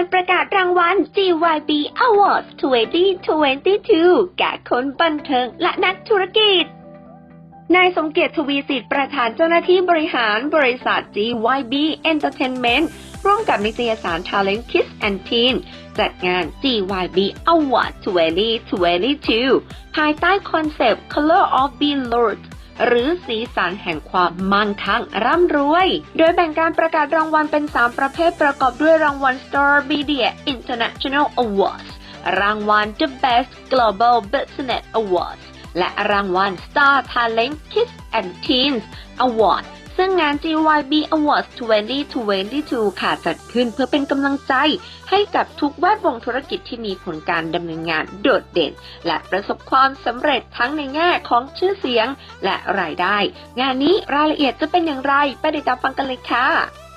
านประกาศรางวัล GYB Awards 2022 แก่คนบันเทิงและนักธุรกิจ นายสมเกียรติทวีสิทธิ์ประธานเจ้าหน้าที่บริหารบริษัท GYB Entertainment ร่วมกับนิตยสาร Talent Kids and Teen จัดงาน GYB Awards 2022 ภายใต้คอนเซปต์ Color of Being Lord หรือสีสันแห่งความมั่งคั่งร่ำรวย โดยแบ่งการประกาศรางวัลเป็น 3 ประเภทประกอบด้วยรางวัล Star Media International Awards รางวัล The Best Global Business Awards และรางวัล Star Talent Kids and Teens Award ซึ่งงาน GYB Awards 2022 ค่ะจัดขึ้นเพื่อเป็นกำลังใจให้กับทุกแวดวงธุรกิจที่มีผลการดำเนินงานโดดเด่น และประสบความสำเร็จทั้งในแง่ของชื่อเสียงและรายได้ งานนี้รายละเอียดจะเป็นอย่างไร ไปติดตามฟังกันเลยค่ะ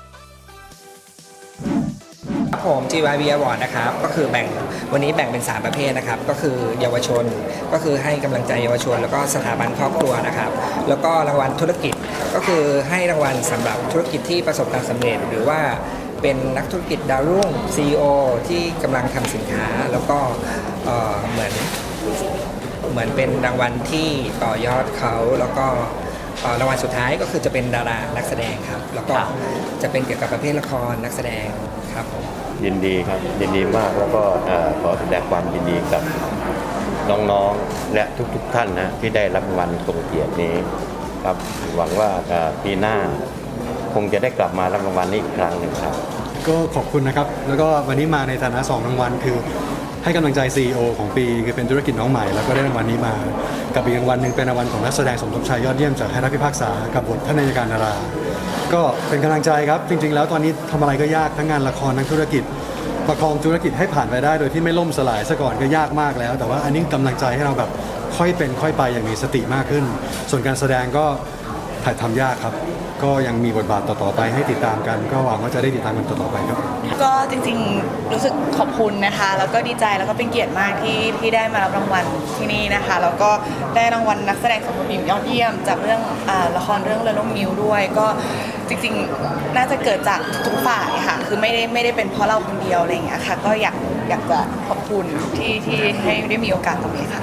ผม GYB Award นะครับ ก็คือแบ่งวันนี้แบ่งเป็น 3 ประเภทนะครับ ก็คือเยาวชน ก็คือให้กำลังใจเยาวชน แล้วก็สถาบันครอบครัวนะครับ แล้วก็รางวัลธุรกิจ ก็คือให้รางวัลสำหรับธุรกิจที่ประสบความสำเร็จ หรือว่าเป็นนักธุรกิจดาวรุ่ง CEO ที่กำลังทำสินค้า แล้วก็เอ่อเหมือนเหมือนเป็นรางวัลที่ต่อยอดเขาแล้วก็เอ่อรางวัลสุดท้ายก็คือจะเป็นดารานักแสดงครับ แล้วก็จะเป็นเกี่ยวกับประเภทละครนักแสดงครับผม ยินดีครับยินดีมากแล้วก็ขอแสดงความยินดีกับน้องๆและทุกๆท่านนะที่ได้รับรางวัลทรงเกียรตินี้ครับหวังว่าปีหน้าคงจะได้กลับมารับรางวัลนี้อีกครั้งหนึ่งครับ ก็ขอบคุณนะครับ แล้วก็วันนี้มาในฐานะสองรางวัลคือให้กำลังใจ CEO ของปีคือเป็นธุรกิจน้องใหม่ แล้วก็ได้รางวัลนี้มา กับอีกรางวัลหนึ่งเป็นรางวัลของนักแสดงสมทบชายยอดเยี่ยมจากคณะพิพากษากับบทท่านนายการนารา ก็เป็นกำลังใจครับ จริง ๆ แล้วตอนนี้ทำอะไรก็ยากทั้งงานละครทั้งธุรกิจ ประคองธุรกิจให้ผ่านไปได้ โดยที่ไม่ล่มสลายซะก่อนก็ยากมากแล้ว แต่ว่าอันนี้กำลังใจให้เราแบบค่อยเป็นค่อยไปอย่างมีสติมากขึ้น ส่วนการแสดงก็ถ่ายทำยากครับ ก็ยังมีบทบาทต่อๆไปให้ติดตามกัน ก็หวังว่าจะได้ติดตามกันต่อๆไปครับ ก็จริงๆรู้สึกขอบคุณนะคะ แล้วก็ดีใจแล้วก็เป็นเกียรติมากที่ที่ได้มารับรางวัลที่นี่นะคะ แล้วก็ได้รางวัลนักแสดงสมทบหญิงยอดเยี่ยม จากเรื่องอาละครเรื่องเรือล่มนิ้วด้วย ก็จริงๆน่าจะเกิดจากทุกฝ่ายค่ะคือไม่ได้ไม่ได้เป็นเพราะเราคนเดียวอะไรอย่างเงี้ยค่ะ ก็อยากอยากจะขอบคุณที่ที่ให้ได้มีโอกาสตรงนี้ค่ะ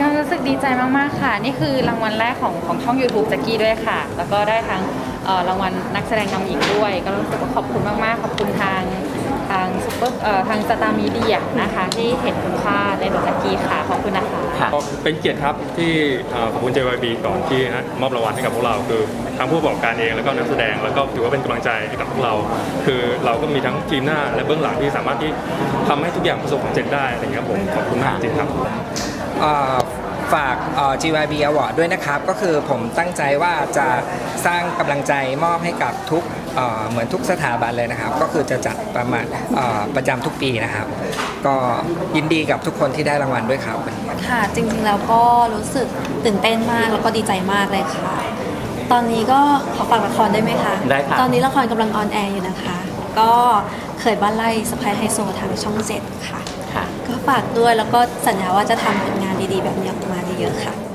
ก็รู้สึกดีใจมากๆค่ะ นี่คือรางวัลแรกของของช่อง YouTube แจ็กกี้ด้วยค่ะ แล้วก็ได้ทั้งเอ่อรางวัลนักแสดงนำหญิงด้วย ก็รู้สึกว่าขอบคุณมากๆ ขอบคุณทางทางซุปเปอร์เอ่อทางสตาร์มีเดียนะคะที่เห็นคุณค่าในตัวแจ็กกี้ค่ะขอบคุณนะคะ ก็เป็นเกียรติครับที่เอ่อขอบคุณ JYB ก่อนที่นะมอบรางวัลให้กับพวกเรา คือทั้งผู้ประกอบการเองแล้วก็นักแสดงแล้วก็ถือว่าเป็นกำลังใจให้กับพวกเรา คือเราก็มีทั้งทีมหน้าและเบื้องหลังที่สามารถที่ทำให้ทุกอย่างประสบความสำเร็จได้อะไรเงี้ยครับผมขอบคุณมากจริงครับ ฝากเอ่อ GYB Award ด้วยนะครับ ก็คือผมตั้งใจว่าจะสร้างกำลังใจมอบให้กับทุกเอ่อเหมือนทุกสถาบันเลยนะครับ ก็คือจะจัดประมาณเอ่อประจำทุกปีนะครับ ก็ยินดีกับทุกคนที่ได้รางวัลด้วยครับค่ะ จริงๆแล้วก็รู้สึกตื่นเต้นมากแล้วก็ดีใจมากเลยค่ะ ตอนนี้ก็ขอฝากละครได้ไหมคะได้ค่ะตอนนี้ละครกำลังออนแอร์อยู่นะคะ ก็เคยบ้านไล่สไปไฮโซทางช่องเจ็ดค่ะค่ะ ก็ฝากด้วยแล้วก็สัญญาว่าจะทำผลงาน ดีๆ แบบนี้ออกมาเยอะๆค่ะ